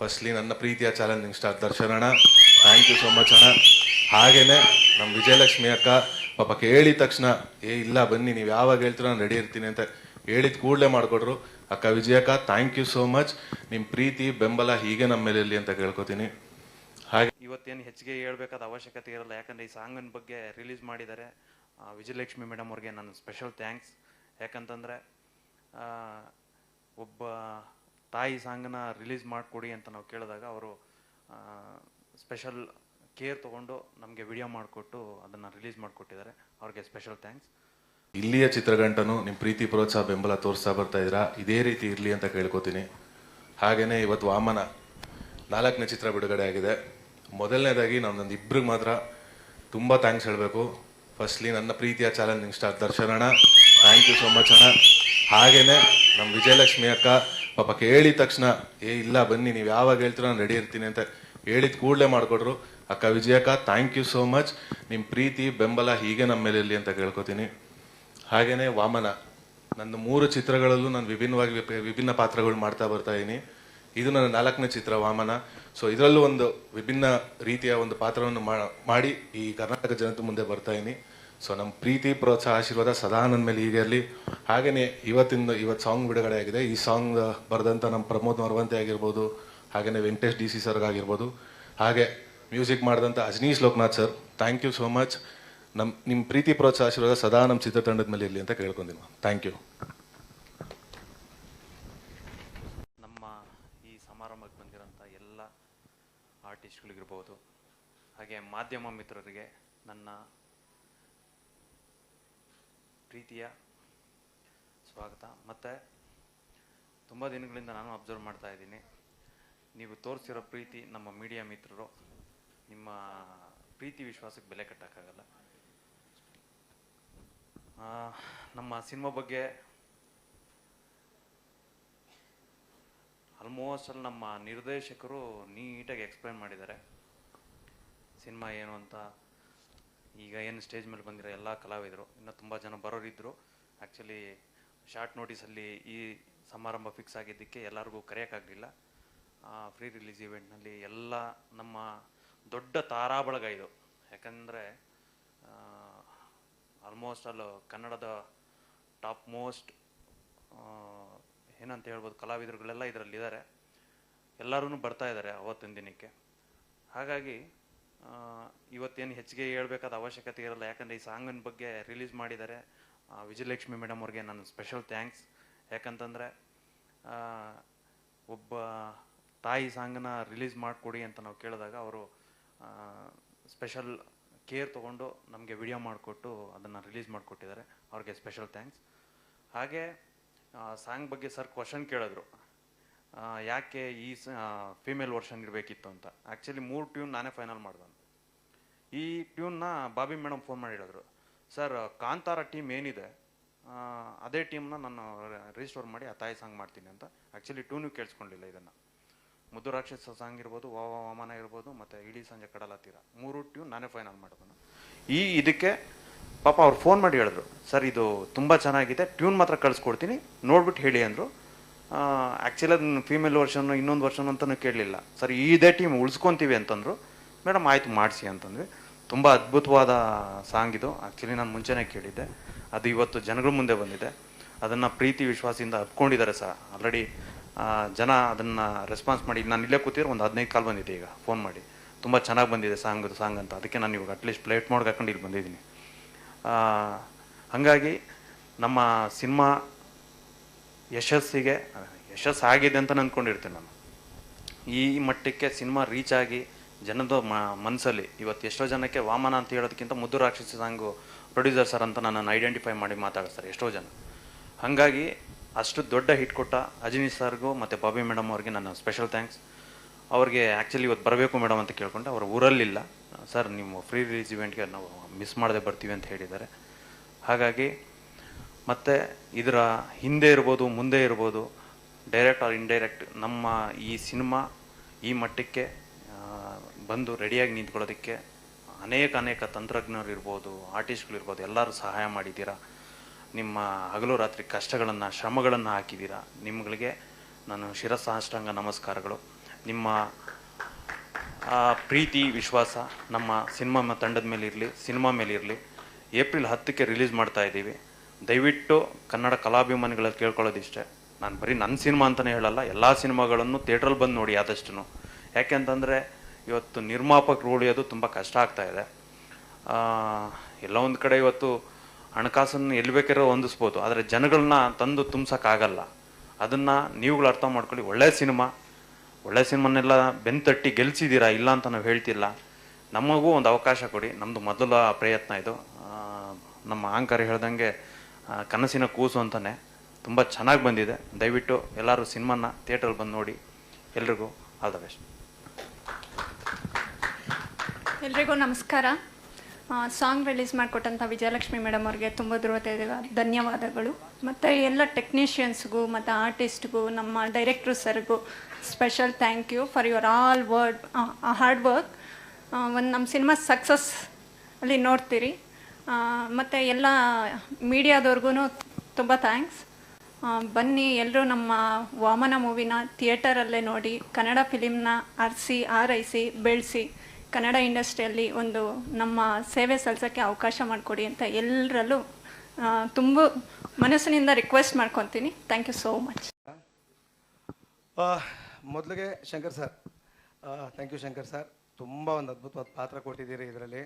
Firstly ನನ್ನ ಪ್ರೀತಿಯ challenging star Darshan ಅಣ್ಣ. ಥ್ಯಾಂಕ್ ಯು ಸೋ ಮಚ್ ಅಣ್ಣ. ಹಾಗೇನೆ ನಮ್ಮ ವಿಜಯಲಕ್ಷ್ಮಿ ಅಕ್ಕ, ಪಾಪ ಕೇಳಿದ ತಕ್ಷಣ, ಏ, ಇಲ್ಲ, ಬನ್ನಿ, ನೀವು ಯಾವಾಗ ಹೇಳ್ತೀರ ನಾನು ರೆಡಿ ಇರ್ತೀನಿ ಅಂತ ಹೇಳಿದ ಕೂಡಲೇ ಮಾಡಿಕೊಡ್ರು ಅಕ್ಕ ವಿಜಯಕ್ಕ ಥ್ಯಾಂಕ್ ಯು ಸೋ ಮಚ್ ನಿಮ್ಮ ಪ್ರೀತಿ, ಬೆಂಬಲ ಹೀಗೆ ನಮ್ಮ ಮೇಲೆ ಇರಲಿ ಅಂತ ಕೇಳ್ಕೊತೀನಿ. ಹಾಗೆ ಇವತ್ತೇನು ಹೆಚ್ಚಿಗೆ ಹೇಳ್ಬೇಕಾದ ಅವಶ್ಯಕತೆ ಇರಲ್ಲ. ಯಾಕಂದರೆ ಈ ಸಾಂಗಿನ ಬಗ್ಗೆ ರಿಲೀಸ್ ಮಾಡಿದ್ದಾರೆ. ವಿಜಯಲಕ್ಷ್ಮಿ ಮೇಡಮ್ ಅವ್ರಿಗೆ ನನ್ನ ಸ್ಪೆಷಲ್ ಥ್ಯಾಂಕ್ಸ್ ಯಾಕಂತಂದರೆ ಒಬ್ಬ ತಾಯಿ ಸಾಂಗನ್ನ ರಿಲೀಸ್ ಮಾಡಿಕೊಡಿ ಅಂತ ನಾವು ಕೇಳಿದಾಗ ಅವರು ಸ್ಪೆಷಲ್ ಕೇರ್ ತೊಗೊಂಡು ನಮಗೆ ವಿಡಿಯೋ ಮಾಡಿಕೊಟ್ಟು ಅದನ್ನು ರಿಲೀಸ್ ಮಾಡಿಕೊಟ್ಟಿದ್ದಾರೆ. ಅವ್ರಿಗೆ ಸ್ಪೆಷಲ್ ಥ್ಯಾಂಕ್ಸ್ ಇಲ್ಲಿಯ ಚಿತ್ರಗಂಟನು ನಿಮ್ಮ ಪ್ರೀತಿ ಪ್ರೋತ್ಸಾಹ ಬೆಂಬಲ ತೋರಿಸ್ತಾ ಬರ್ತಾ ಇದ್ದೀರಾ? ಇದೇ ರೀತಿ ಇರಲಿ ಅಂತ ಕೇಳ್ಕೊತೀನಿ. ಹಾಗೆಯೇ ಇವತ್ತು ವಾಮನ ನಾಲ್ಕನೇ ಚಿತ್ರ ಬಿಡುಗಡೆ ಆಗಿದೆ. ಮೊದಲನೇದಾಗಿ ನಾನು ನನ್ನ ಇಬ್ರಿಗೆ ಮಾತ್ರ ತುಂಬ ಥ್ಯಾಂಕ್ಸ್ ಹೇಳಬೇಕು. ಫಸ್ಟ್ಲಿ ನನ್ನ ಪ್ರೀತಿಯ challenging star Darshan thank you so much ಅಣ್ಣ. ಹಾಗೆಯೇ ನಮ್ಮ ವಿಜಯಲಕ್ಷ್ಮಿ ಅಕ್ಕ ಪಾಪ ಕೇಳಿದ ತಕ್ಷಣ, ಏ, ಇಲ್ಲ, ಬನ್ನಿ, ನೀವು ಯಾವಾಗ ಹೇಳ್ತೀರೋ ನಾನು ರೆಡಿ ಇರ್ತೀನಿ ಅಂತ ಹೇಳಿದ ಕೂಡಲೇ ಮಾಡಿಕೊಡ್ರು ಅಕ್ಕ ವಿಜಯಕ್ಕ ಥ್ಯಾಂಕ್ ಯು ಸೋ ಮಚ್ ನಿಮ್ಮ ಪ್ರೀತಿ, ಬೆಂಬಲ ಹೀಗೆ ನಮ್ಮ ಮೇಲೆ ಇರಲಿ ಅಂತ ಕೇಳ್ಕೊತೀನಿ. ಹಾಗೇನೆ ವಾಮನ, ನನ್ನ ಮೂರು ಚಿತ್ರಗಳಲ್ಲೂ ನಾನು ವಿಭಿನ್ನವಾಗಿ ವಿಭಿನ್ನ ಪಾತ್ರಗಳು ಮಾಡ್ತಾ ಬರ್ತಾ ಇದ್ದೀನಿ ಇದು ನನ್ನ ನಾಲ್ಕನೇ ಚಿತ್ರ ವಾಮನ. ಸೊ ಇದರಲ್ಲೂ ಒಂದು ವಿಭಿನ್ನ ರೀತಿಯ ಒಂದು ಪಾತ್ರವನ್ನು ಮಾಡಿ ಈ ಕರ್ನಾಟಕ ಜನತೆ ಮುಂದೆ ಬರ್ತಾ ಇದ್ದೀನಿ ಸೊ ನಮ್ಮ ಪ್ರೀತಿ, ಪ್ರೋತ್ಸಾಹ, ಆಶೀರ್ವಾದ ಸದಾ ನನ್ನ ಮೇಲೆ ಹೀಗೆ ಇರಲಿ. ಹಾಗೆಯೇ ಇವತ್ತಿಂದ ಇವತ್ತು ಸಾಂಗ್ ಬಿಡುಗಡೆ ಆಗಿದೆ. ಈ ಸಾಂಗ್ ಬರೆದಂಥ ನಮ್ಮ ಪ್ರಮೋದ್ ಮರವಂತೆ ಆಗಿರ್ಬೋದು, ಹಾಗೆಯೇ ವೆಂಕಟೇಶ್ ಡಿ ಸಿ ಸರ್ಗಾಗಿರ್ಬೋದು ಹಾಗೆ ಮ್ಯೂಸಿಕ್ ಮಾಡಿದಂಥ Ajaneesh Loknath sir thank you so much ನಮ್ಮ ನಿಮ್ಮ ಪ್ರೀತಿ, ಪ್ರೋತ್ಸಾಹ, ಆಶೀರ್ವಾದ ಸದಾ ನಮ್ಮ ಚಿತ್ರತಂಡದ ಮೇಲೆ ಇರಲಿ ಅಂತ ಕೇಳ್ಕೊಂತೀನಿ ಥ್ಯಾಂಕ್ ಯು ನಮ್ಮ ಈ ಸಮಾರಂಭಕ್ಕೆ ಬಂದಿರೋಂಥ ಎಲ್ಲ ಆರ್ಟಿಸ್ಟ್ಗಳಿಗಿರ್ಬೋದು ಹಾಗೆ ಮಾಧ್ಯಮ ಮಿತ್ರರಿಗೆ ನನ್ನ ಪ್ರೀತಿಯ ಸ್ವಾಗತ. ಮತ್ತು ತುಂಬ ದಿನಗಳಿಂದ ನಾನು ಅಬ್ಸರ್ವ್ ಮಾಡ್ತಾ ಇದ್ದೀನಿ. ನೀವು ತೋರಿಸಿರೋ ಪ್ರೀತಿ ನಮ್ಮ ಮೀಡಿಯಾ ಮಿತ್ರರು, ನಿಮ್ಮ ಪ್ರೀತಿ ವಿಶ್ವಾಸಕ್ಕೆ ಬೆಲೆ ಕಟ್ಟೋಕ್ಕಾಗಲ್ಲ. ನಮ್ಮ ಸಿನಿಮಾ ಬಗ್ಗೆ ಆಲ್ಮೋಸ್ಟ್ ಅಲ್ಲಿ ನಮ್ಮ ನಿರ್ದೇಶಕರು ನೀಟಾಗಿ ಎಕ್ಸ್ಪ್ಲೈನ್ ಮಾಡಿದ್ದಾರೆ. ಸಿನಿಮಾ ಏನು ಅಂತ ಈಗ ಏನು ಸ್ಟೇಜ್ ಮೇಲೆ ಬಂದಿರೋ ಎಲ್ಲ ಕಲಾವಿದರು, ಇನ್ನೂ ತುಂಬ ಜನ ಬರೋರಿದ್ದರು ಆ್ಯಕ್ಚುಲಿ ಶಾರ್ಟ್ ನೋಟಿಸಲ್ಲಿ ಈ ಸಮಾರಂಭ ಫಿಕ್ಸ್ ಆಗಿದ್ದಕ್ಕೆ ಎಲ್ಲರಿಗೂ ಕರೆಯೋಕ್ಕಾಗಲಿಲ್ಲ. ಫ್ರೀ ರಿಲೀಸ್ ಇವೆಂಟ್ನಲ್ಲಿ ಎಲ್ಲ ನಮ್ಮ ದೊಡ್ಡ ತಾರಾಬಳಗ ಇದು. ಯಾಕಂದರೆ ಆಲ್ಮೋಸ್ಟ್ ಅಲ್ಲೂ ಕನ್ನಡದ ಟಾಪ್ ಮೋಸ್ಟ್ ಏನಂತ ಹೇಳ್ಬೋದು, ಕಲಾವಿದರುಗಳೆಲ್ಲ ಇದರಲ್ಲಿದ್ದಾರೆ. ಎಲ್ಲರೂ ಬರ್ತಾ ಇದ್ದಾರೆ ಅವತ್ತಿನ ದಿನಕ್ಕೆ. ಹಾಗಾಗಿ ಇವತ್ತೇನು ಹೆಚ್ಚಿಗೆ ಹೇಳ್ಬೇಕಾದ ಅವಶ್ಯಕತೆ ಇರಲ್ಲ. ಯಾಕಂದರೆ ಈ ಸಾಂಗಿನ ಬಗ್ಗೆ ರಿಲೀಸ್ ಮಾಡಿದ್ದಾರೆ. ವಿಜಯಲಕ್ಷ್ಮಿ ಮೇಡಮ್ ಅವ್ರಿಗೆ ನನ್ನ ಸ್ಪೆಷಲ್ ಥ್ಯಾಂಕ್ಸ್ ಯಾಕಂತಂದರೆ ಒಬ್ಬ ತಾಯಿ ಸಾಂಗನ್ನ ರಿಲೀಸ್ ಮಾಡಿಕೊಡಿ ಅಂತ ನಾವು ಕೇಳಿದಾಗ ಅವರು ಸ್ಪೆಷಲ್ ಕೇರ್ ತೊಗೊಂಡು ನಮಗೆ ವಿಡಿಯೋ ಮಾಡಿಕೊಟ್ಟು ಅದನ್ನು ರಿಲೀಸ್ ಮಾಡಿಕೊಟ್ಟಿದ್ದಾರೆ. ಅವ್ರಿಗೆ ಸ್ಪೆಷಲ್ ಥ್ಯಾಂಕ್ಸ್ ಹಾಗೆ ಸಾಂಗ್ ಬಗ್ಗೆ ಸರ್ ಕ್ವಶನ್ ಕೇಳಿದ್ರು. ಯಾಕೆ ಈ ಫೀಮೇಲ್ ವರ್ಷನ್ ಇರಬೇಕಿತ್ತು ಅಂತ. ಆ್ಯಕ್ಚುಲಿ ಮೂರು ಟ್ಯೂನ್ ನಾನೇ ಫೈನಲ್ ಮಾಡ್ದೆ. ಈ ಟ್ಯೂನ್ನ ಬಾಬಿ ಮೇಡಮ್ ಫೋನ್ ಮಾಡಿ ಹೇಳಿದ್ರು. ಸರ್, ಕಾಂತಾರ ಟೀಮ್ ಏನಿದೆ ಅದೇ ಟೀಮ್ನ ನಾನು ರಿಜಿಸ್ಟೋರ್ ಮಾಡಿ ಆ ತಾಯಿ ಸಾಂಗ್ ಮಾಡ್ತೀನಿ ಅಂತ. ಆ್ಯಕ್ಚುಲಿ ಟ್ಯೂನು ಕೇಳಿಸ್ಕೊಂಡಿಲ್ಲ ಇದನ್ನು. ಮುದುರಾಕ್ಷಸ ಸಾಂಗ್ ಇರ್ಬೋದು, ವಾ ವಾಮನ ಇರ್ಬೋದು, ಮತ್ತು ಇಡೀ ಸಂಜೆ ಕಡಲ ತೀರ. ಮೂರು ಟ್ಯೂನ್ ನಾನೇ ಫೈನಲ್ ಮಾಡೋದನ್ನು ಈ ಇದಕ್ಕೆ ಪಾಪ ಅವ್ರು ಫೋನ್ ಮಾಡಿ ಹೇಳಿದ್ರು. ಸರ್, ಇದು ತುಂಬ ಚೆನ್ನಾಗಿದೆ, ಟ್ಯೂನ್ ಮಾತ್ರ ಕಳಿಸ್ಕೊಡ್ತೀನಿ, ನೋಡ್ಬಿಟ್ಟು ಹೇಳಿ ಅಂದರು. ಆ್ಯಕ್ಚುಲಿ ಅದನ್ನು ಫೀಮೇಲ್ ವರ್ಷನ್ ಇನ್ನೊಂದು ವರ್ಷನ್ ಅಂತಲೂ ಕೇಳಲಿಲ್ಲ. ಸರ್, ಇದೇ ಟೀಮ್ ಉಳಿಸ್ಕೊತೀವಿ ಅಂತಂದರು. ಮೇಡಮ್, ಆಯಿತು, ಮಾಡಿಸಿ ಅಂತಂದ್ವಿ. ತುಂಬ ಅದ್ಭುತವಾದ ಸಾಂಗ್ ಇದು. ಆ್ಯಕ್ಚುಲಿ ನಾನು ಮುಂಚೆನೇ ಕೇಳಿದ್ದೆ. ಅದು ಇವತ್ತು ಜನಗಳ ಮುಂದೆ ಬಂದಿದೆ. ಅದನ್ನು ಪ್ರೀತಿ, ವಿಶ್ವಾಸದಿಂದ ಅಪ್ಕೊಂಡಿದ್ದಾರೆ ಸರ್. ಆಲ್ರೆಡಿ ಜನ ಅದನ್ನು ರೆಸ್ಪಾನ್ಸ್ ಮಾಡಿ, ನಾನು ಇಲ್ಲೇ ಕೂತಿದ್ರೆ ಒಂದು ಹದಿನೈದು ಕಾಲ್ ಬಂದಿದೆ ಈಗ ಫೋನ್ ಮಾಡಿ. ತುಂಬ ಚೆನ್ನಾಗಿ ಬಂದಿದೆ ಸಾಂಗ್ ಸಾಂಗ್ ಅಂತ. ಅದಕ್ಕೆ ನಾನು ಇವಾಗ ಅಟ್ಲೀಸ್ಟ್ ಪ್ಲೇಟ್ ಮಾಡಿ ಹಾಕೊಂಡು ಇಲ್ಲಿ ಬಂದಿದ್ದೀನಿ. ಹಾಗಾಗಿ ನಮ್ಮ ಸಿನಿಮಾ ಯಶಸ್ಸಿಗೆ, ಯಶಸ್ಸು ಆಗಿದೆ ಅಂತ ಅಂದ್ಕೊಂಡಿರ್ತೀನಿ ನಾನು. ಈ ಮಟ್ಟಕ್ಕೆ ಸಿನಿಮಾ ರೀಚ್ ಆಗಿ ಜನದ ಮನಸ್ಸಲ್ಲಿ ಇವತ್ತು ಎಷ್ಟೋ ಜನಕ್ಕೆ ವಾಮನ ಅಂತ ಹೇಳೋದಕ್ಕಿಂತ ಮುದ್ದು ರಾಕ್ಷಸ ಸಾಂಗು ಪ್ರೊಡ್ಯೂಸರ್ ಸರ್ ಅಂತ ನನ್ನನ್ನು ಐಡೆಂಟಿಫೈ ಮಾಡಿ ಮಾತಾಡಿಸ್ತಾರೆ, ಎಷ್ಟೋ ಜನ. ಹಾಗಾಗಿ ಅಷ್ಟು ದೊಡ್ಡ ಹಿಟ್ ಕೊಟ್ಟ ಅಜಿನಿ ಸರ್ಗೂ ಮತ್ತು ಬಾಬಿ ಮೇಡಮ್ ಅವ್ರಿಗೆ ನನ್ನ ಸ್ಪೆಷಲ್ ಥ್ಯಾಂಕ್ಸ್ ಅವ್ರಿಗೆ ಆ್ಯಕ್ಚುಲಿ ಇವತ್ತು ಬರಬೇಕು ಮೇಡಮ್ ಅಂತ ಕೇಳ್ಕೊಂಡೆ, ಅವರು ಊರಲ್ಲಿಲ್ಲ. ಸರ್ ನೀವು ಫ್ರೀ ರಿಲೀಸ್ ಇವೆಂಟ್ಗೆ ನಾವು ಮಿಸ್ ಮಾಡದೆ ಬರ್ತೀವಿ ಅಂತ ಹೇಳಿದ್ದಾರೆ. ಹಾಗಾಗಿ ಮತ್ತು ಇದರ ಹಿಂದೆ ಇರ್ಬೋದು, ಮುಂದೆ ಇರ್ಬೋದು ಡೈರೆಕ್ಟ್ ಆರ್ ಇನ್ಡೈರೆಕ್ಟ್ ನಮ್ಮ ಈ ಸಿನಿಮಾ ಈ ಮಟ್ಟಕ್ಕೆ ಬಂದು ರೆಡಿಯಾಗಿ ನಿಂತ್ಕೊಳ್ಳೋದಕ್ಕೆ ಅನೇಕ ಅನೇಕ ತಂತ್ರಜ್ಞರು ಇರ್ಬೋದು ಆರ್ಟಿಸ್ಟ್ಗಳಿರ್ಬೋದು ಎಲ್ಲರೂ ಸಹಾಯ ಮಾಡಿದ್ದೀರಾ? ನಿಮ್ಮ ಹಗಲು ರಾತ್ರಿ ಕಷ್ಟಗಳನ್ನು, ಶ್ರಮಗಳನ್ನು ಹಾಕಿದ್ದೀರಾ? ನಿಮ್ಗಳಿಗೆ ನಾನು ಶಿರಸಾಷ್ಟಾಂಗ ನಮಸ್ಕಾರಗಳು. ನಿಮ್ಮ ಪ್ರೀತಿ, ವಿಶ್ವಾಸ ನಮ್ಮ ಸಿನಿಮಾ ತಂಡದ ಮೇಲೆ ಇರಲಿ, ಸಿನಿಮಾ ಮೇಲೆ ಇರಲಿ, ಏಪ್ರಿಲ್ ಹತ್ತಕ್ಕೆ ರಿಲೀಸ್ ಮಾಡ್ತಾ ಇದ್ದೀವಿ. ದಯವಿಟ್ಟು ಕನ್ನಡ ಕಲಾಭಿಮಾನಿಗಳಲ್ಲಿ ಕೇಳ್ಕೊಳ್ಳೋದಿಷ್ಟೇ. ನಾನು ಬರೀ ನನ್ನ ಸಿನಿಮಾ ಅಂತಲೇ ಹೇಳಲ್ಲ, ಎಲ್ಲ ಸಿನಿಮಾಗಳನ್ನು ಥಿಯೇಟ್ರಲ್ಲಿ ಬಂದು ನೋಡಿ ಆದಷ್ಟು ಯಾಕೆಂತಂದರೆ ಇವತ್ತು ನಿರ್ಮಾಪಕರು ಉಳಿಯೋದು ತುಂಬ ಕಷ್ಟ ಆಗ್ತಾ ಇದೆ. ಎಲ್ಲ ಒಂದು ಕಡೆ ಇವತ್ತು ಹಣಕಾಸನ್ನು ಎಲ್ಲಿ ಬೇಕಾದ್ರೂ ಹೊಂದಿಸ್ಬೋದು, ಆದರೆ ಜನಗಳನ್ನ ತಂದು ತುಂಬಿಸೋಕ್ಕಾಗಲ್ಲ. ಅದನ್ನು ನೀವುಗಳು ಅರ್ಥ ಮಾಡ್ಕೊಳ್ಳಿ ಒಳ್ಳೆಯ ಸಿನಿಮಾ ಒಳ್ಳೆಯ ಸಿನಿಮಾನೆಲ್ಲ ಬೆನ್ ತಟ್ಟಿ ಗೆಲ್ಸಿದ್ದೀರಾ ಇಲ್ಲ ಅಂತ ನಾವು ಹೇಳ್ತಿಲ್ಲ. ನಮಗೂ ಒಂದು ಅವಕಾಶ ಕೊಡಿ ನಮ್ಮದು ಮೊದಲ ಪ್ರಯತ್ನ ಇದು. ನಮ್ಮ ಆಂಕರ್ ಹೇಳ್ದಂಗೆ ಕನಸಿನ ಕೂಸು ಅಂತಲೇ ತುಂಬ ಚೆನ್ನಾಗಿ ಬಂದಿದೆ. ದಯವಿಟ್ಟು ಎಲ್ಲರೂ ಸಿನಿಮಾನ ಥಿಯೇಟ್ರಲ್ಲಿ ಬಂದು ನೋಡಿ. ಎಲ್ರಿಗೂ ಆಲ್ ದ ಬೆಸ್ಟ್. ಎಲ್ರಿಗೂ ನಮಸ್ಕಾರ. ಸಾಂಗ್ ರಿಲೀಸ್ ಮಾಡಿಕೊಟ್ಟಂಥ ವಿಜಯಲಕ್ಷ್ಮಿ ಮೇಡಮ್ ಅವ್ರಿಗೆ ತುಂಬ ಧೃವತೆಯ ಧನ್ಯವಾದಗಳು. ಮತ್ತು ಎಲ್ಲ ಟೆಕ್ನಿಷಿಯನ್ಸ್ಗೂ ಮತ್ತು ಆರ್ಟಿಸ್ಟ್ಗೂ ನಮ್ಮ director ಸರ್ಗೂ special thank you for your all word hard work ಒಂದು ನಮ್ಮ ಸಿನಿಮಾ ಸಕ್ಸಸ್ ಅಲ್ಲಿ ನೋಡ್ತೀರಿ. ಮತ್ತು ಎಲ್ಲ ಮೀಡಿಯಾದವ್ರಿಗೂ ತುಂಬ ಥ್ಯಾಂಕ್ಸ್ ಬನ್ನಿ ಎಲ್ಲರೂ ನಮ್ಮ ವಾಮನ ಮೂವಿನ ಥಿಯೇಟರಲ್ಲೇ ನೋಡಿ, ಕನ್ನಡ ಫಿಲಿಮ್ನ ಅರಸಿ, ಆರೈಸಿ, ಬೆಳೆಸಿ. ಕನ್ನಡ ಇಂಡಸ್ಟ್ರಿಯಲ್ಲಿ ಒಂದು ನಮ್ಮ ಸೇವೆ ಸಲ್ಲಿಸೋಕ್ಕೆ ಅವಕಾಶ ಮಾಡಿಕೊಡಿ ಅಂತ ಎಲ್ಲರಲ್ಲೂ ತುಂಬ ಮನಸ್ಸಿನಿಂದ ರಿಕ್ವೆಸ್ಟ್ ಮಾಡ್ಕೊತೀನಿ. ಥ್ಯಾಂಕ್ ಯು ಸೋ ಮಚ್ ಮೊದಲಿಗೆ Shankar sir thank you Shankar sir. ತುಂಬ ಒಂದು ಅದ್ಭುತವಾದ ಪಾತ್ರ ಕೊಟ್ಟಿದ್ದೀರಿ ಇದರಲ್ಲಿ.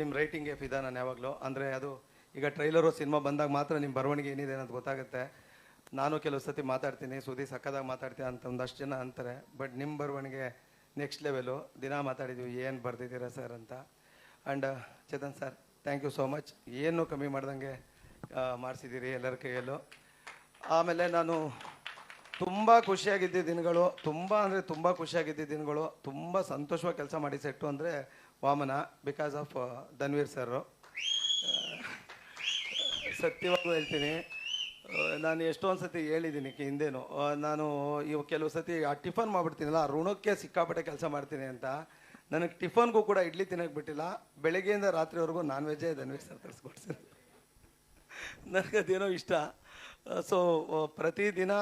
ನಿಮ್ಮ ರೈಟಿಂಗ್ ಎಫ್ ಫಿದಾ ನಾನು ಯಾವಾಗಲೂ. ಅಂದರೆ ಅದು ಈಗ ಟ್ರೈಲರು ಸಿನಿಮಾ ಬಂದಾಗ ಮಾತ್ರ ನಿಮ್ಮ ಬರವಣಿಗೆ ಏನಿದೆ ಅನ್ನೋದು ಗೊತ್ತಾಗುತ್ತೆ. ನಾನು ಕೆಲವು ಸತಿ ಮಾತಾಡ್ತೀನಿ ಸುದ್ದಿ ಸಕ್ಕದಾಗ ಮಾತಾಡ್ತೀನಿ ಅಂತ ಒಂದಷ್ಟು ಜನ ಅಂತಾರೆ. ಬಟ್ ನಿಮ್ಮ ಬರವಣಿಗೆ ನೆಕ್ಸ್ಟ್ ಲೆವೆಲು ದಿನ ಮಾತಾಡಿದ್ವಿ, ಏನು ಬರ್ದಿದ್ದೀರಾ ಸರ್ ಅಂತ. And Chetan sir thank you so much ಏನು ಕಮ್ಮಿ ಮಾಡ್ದಂಗೆ ಮಾಡಿಸಿದ್ದೀರಿ ಎಲ್ಲರ ಕೈಯಲ್ಲೂ. ಆಮೇಲೆ ನಾನು ತುಂಬ ಖುಷಿಯಾಗಿದ್ದ ದಿನಗಳು. ತುಂಬ ಅಂದರೆ ತುಂಬ ಖುಷಿಯಾಗಿದ್ದ ದಿನಗಳು. ತುಂಬ ಸಂತೋಷವಾಗಿ ಕೆಲಸ ಮಾಡಿ ಸೆಟ್ಟು ಅಂದರೆ Vamana because of Dhanveer sir ಸತ್ಯವಾಗೂ ಹೇಳ್ತೀನಿ. ನಾನು ಎಷ್ಟೊಂದು ಸತಿ ಹೇಳಿದ್ದೀನಿ ಹಿಂದೇನು. ನಾನು ಇವು ಕೆಲವು ಸತಿ, ಆ ಟಿಫನ್ ಮಾಡ್ಬಿಡ್ತೀನಲ್ಲ ಋಣಕ್ಕೆ ಸಿಕ್ಕಾಪಟ್ಟೆ ಕೆಲಸ ಮಾಡ್ತೀನಿ ಅಂತ. ನನಗೆ ಟಿಫನ್ಗೂ ಕೂಡ ಇಡ್ಲಿ ತಿನ್ನಕ್ಕೆ ಬಿಟ್ಟಿಲ್ಲ. ಬೆಳಗ್ಗೆಯಿಂದ ರಾತ್ರಿವರೆಗೂ ನಾನ್ ವೆಜ್ಜೇ ಧನ್ವೀರ್ ಸರ್ ತರಿಸ್ಕೊಡ್ತೀನಿ ನನಗೆ ಅದೇನೋ ಇಷ್ಟ. ಸೊ ಪ್ರತಿದಿನ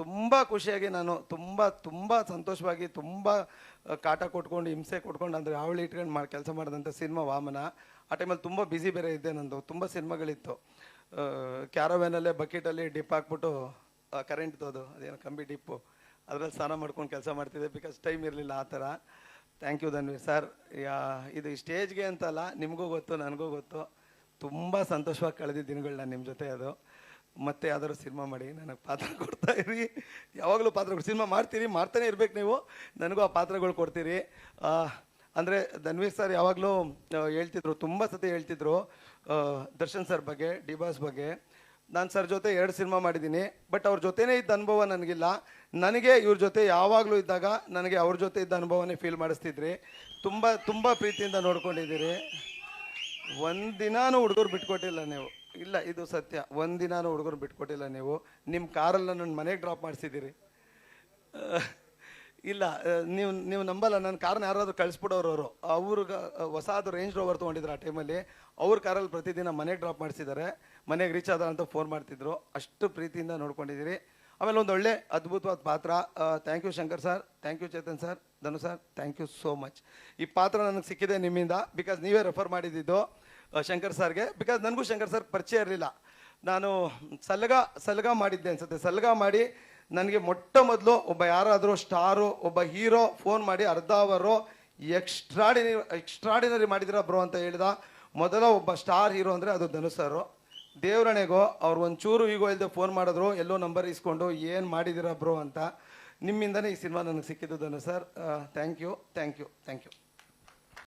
ತುಂಬ ಖುಷಿಯಾಗಿ ನಾನು ತುಂಬ ತುಂಬ ಸಂತೋಷವಾಗಿ, ತುಂಬ ಕಾಟ ಕೊಟ್ಕೊಂಡು, ಹಿಂಸೆ ಕೊಟ್ಕೊಂಡು, ಅಂದರೆ ಅವಳಿ ಇಟ್ಕೊಂಡು ಮಾಡಿ ಕೆಲಸ ಮಾಡಿದಂಥ ಸಿನಿಮಾ ವಾಮನ. ಆ ಟೈಮಲ್ಲಿ ತುಂಬ ಬ್ಯುಸಿ ಬೇರೆ ಇದ್ದೆ ನಂದು. ತುಂಬ ಸಿನಿಮಾಗಳಿತ್ತು ಕ್ಯಾರವ್ಯಾನಲ್ಲೇ ಬಕೆಟಲ್ಲಿ ಡಿಪ್ ಹಾಕ್ಬಿಟ್ಟು ಕರೆಂಟ್ ತೋದು. ಅದೇನು ಕಂಬಿ ಡಿಪ್ಪು ಅದರಲ್ಲಿ ಸ್ನಾನ ಮಾಡ್ಕೊಂಡು ಕೆಲಸ ಮಾಡ್ತಿದ್ದೆ. ಬಿಕಾಸ್ ಟೈಮ್ ಇರಲಿಲ್ಲ ಆ ಥರ. ಥ್ಯಾಂಕ್ ಯು ಧನ್ವೀರ್ ಸರ್ ಇದು ಸ್ಟೇಜ್ಗೆ ಅಂತಲ್ಲ, ನಿಮಗೂ ಗೊತ್ತು, ನನಗೂ ಗೊತ್ತು. ತುಂಬ ಸಂತೋಷವಾಗಿ ಕಳೆದ ದಿನಗಳು ನಿಮ್ಮ ಜೊತೆ ಅದು. ಮತ್ತೆ ಯಾವ್ದಾದ್ರು ಸಿನಿಮಾ ಮಾಡಿ, ನನಗೆ ಪಾತ್ರ ಕೊಡ್ತಾ ಇರಿ. ಯಾವಾಗಲೂ ಪಾತ್ರಗಳು ಸಿನಿಮಾ ಮಾಡ್ತೀರಿ, ಮಾಡ್ತಾನೆ ಇರ್ಬೇಕು ನೀವು. ನನಗೂ ಆ ಪಾತ್ರಗಳು ಕೊಡ್ತೀರಿ. ಅಂದರೆ ಧನ್ವೀರ್ ಸರ್ ಯಾವಾಗಲೂ ಹೇಳ್ತಿದ್ರು, ತುಂಬ ಸತಿ ಹೇಳ್ತಿದ್ರು. ದರ್ಶನ್ ಸರ್ ಬಗ್ಗೆ, ಡಿ ಬಾಸ್ ಬಗ್ಗೆ. ನಾನು ಸರ್ ಜೊತೆ ಎರಡು ಸಿನಿಮಾ ಮಾಡಿದ್ದೀನಿ, ಬಟ್ ಅವ್ರ ಜೊತೆನೇ ಇದ್ದ ಅನುಭವ ನನಗಿಲ್ಲ. ನನಗೆ ಇವ್ರ ಜೊತೆ ಯಾವಾಗಲೂ ಇದ್ದಾಗ ನನಗೆ ಅವ್ರ ಜೊತೆ ಇದ್ದ ಅನುಭವನೇ ಫೀಲ್ ಮಾಡಿಸ್ತಿದ್ರಿ. ತುಂಬ ತುಂಬ ಪ್ರೀತಿಯಿಂದ ನೋಡ್ಕೊಂಡಿದ್ದೀರಿ. ಒಂದಿನಾನು ಹುಡುಗರು ಬಿಟ್ಕೊಟ್ಟಿಲ್ಲ ನೀವು. ಇಲ್ಲ, ಇದು ಸತ್ಯ. ಒಂದಿನಾನು ಹುಡುಗರು ಬಿಟ್ಕೊಟ್ಟಿಲ್ಲ ನೀವು. ನಿಮ್ಮ ಕಾರಲ್ಲಿ ನನ್ನ ಮನೆಗೆ ಡ್ರಾಪ್ ಮಾಡಿಸಿದ್ದೀರಿ. ಇಲ್ಲ ನೀವು ನೀವು ನಂಬಲ್ಲ ನನ್ನ ಕಾರನ್ನ ಯಾರಾದರೂ ಕಳಿಸ್ಬಿಡೋರು ಅವರು. ಅವ್ರಿಗೆ ಹೊಸಾದು ರೇಂಜ್ ರೋವರ್ ತೊಗೊಂಡಿದ್ರು ಆ ಟೈಮಲ್ಲಿ ಅವ್ರ ಕಾರಲ್ಲಿ ಪ್ರತಿದಿನ ಮನೆಗೆ ಡ್ರಾಪ್ ಮಾಡಿಸಿದ್ದಾರೆ ಮನೆಗೆ ರೀಚ್ ಆದ ಅಂತ ಫೋನ್ ಮಾಡ್ತಿದ್ರು. ಅಷ್ಟು ಪ್ರೀತಿಯಿಂದ ನೋಡ್ಕೊಂಡಿದ್ದೀರಿ ಆಮೇಲೆ ಒಂದು ಒಳ್ಳೆ ಅದ್ಭುತವಾದ ಪಾತ್ರ. Thank you Shankar sir thank you Chetan sir Dhanu sir thank you so much ಈ ಪಾತ್ರ ನನಗೆ ಸಿಕ್ಕಿದೆ ನಿಮ್ಮಿಂದ ಬಿಕಾಸ್ ನೀವೇ ರೆಫರ್ ಮಾಡಿದ್ದು ಶಂಕರ್ ಸರ್ಗೆ ಬಿಕಾಸ್ ನನಗೂ ಶಂಕರ್ ಸರ್ ಪರಿಚಯ ಇರಲಿಲ್ಲ. ನಾನು ಸಲಗ ಸಲಗ ಮಾಡಿದ್ದೆ ಅನ್ಸುತ್ತೆ. ಸಲಗ ಮಾಡಿ ನನಗೆ ಮೊಟ್ಟ ಮೊದಲು ಒಬ್ಬ ಯಾರಾದರೂ ಸ್ಟಾರು, ಒಬ್ಬ ಹೀರೋ ಫೋನ್ ಮಾಡಿ ಅರ್ಧ ಅವರು ಎಕ್ಸ್ಟ್ರಾಡಿನರಿ ಎಕ್ಸ್ಟ್ರಾಡಿನರಿ ಮಾಡಿದಿರ ಬ್ರೋ ಅಂತ ಹೇಳಿದ. ಮೊದಲ ಒಬ್ಬ ಸ್ಟಾರ್ ಹೀರೋ ಅಂದರೆ ಅದು ಧನುಸರು ಸರು ದೇವರಣೆಗೋ ಅವ್ರು ಒಂಚೂರು ಈಗೋ ಇಲ್ಲದೆ ಫೋನ್ ಮಾಡಿದ್ರು, ಎಲ್ಲೋ ನಂಬರ್ ಇಸ್ಕೊಂಡು ಏನು ಮಾಡಿದಿರ ಬ್ರೋ ಅಂತ. ನಿಮ್ಮಿಂದನೇ ಈ ಸಿನಿಮಾ ನನಗೆ ಸಿಕ್ಕಿದ್ದು Dhanu sir. Thank you thank you thank you